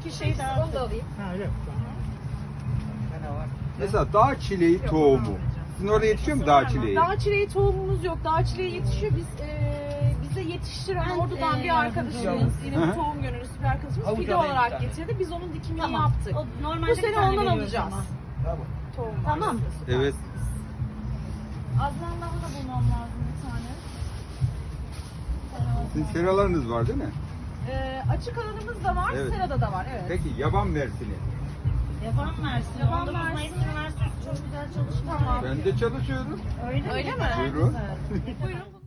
iki şey daha. Onu da alayım. Ha öyle. Mesela dağ çileği tohumu. Sizin orada yetişiyor mu dağ çileği? Dağ çileği tohumumuz yok. Dağ çileği yetişiyor. Biz eee bize yetiştiren Ben, ordudan eee, bir arkadaşımız, yine Hı bir tohum gönüllüsü bir arkadaşımız Avuç fide alayım bir olarak tane. getirdi. Biz onun dikimini Tamam. yaptık. O normalde Bu bir sene tane ondan veriyoruz alacağız. ama. Tohum Tamam. Evet. Azmanlarla da bulmam lazım bir tane. Sizin seralarınız var değil mi? Eee açık alanımız da var, Evet. serada da var. Evet. Peki yaban mersini. Yaban Mersin. Yaban 19 Mayıs Mersin. Üniversitesi çok güzel çalışmalar Tamam. Ben de çalışıyorum. Öyle, Öyle mi? Güzel, Buyurun. Buyurun.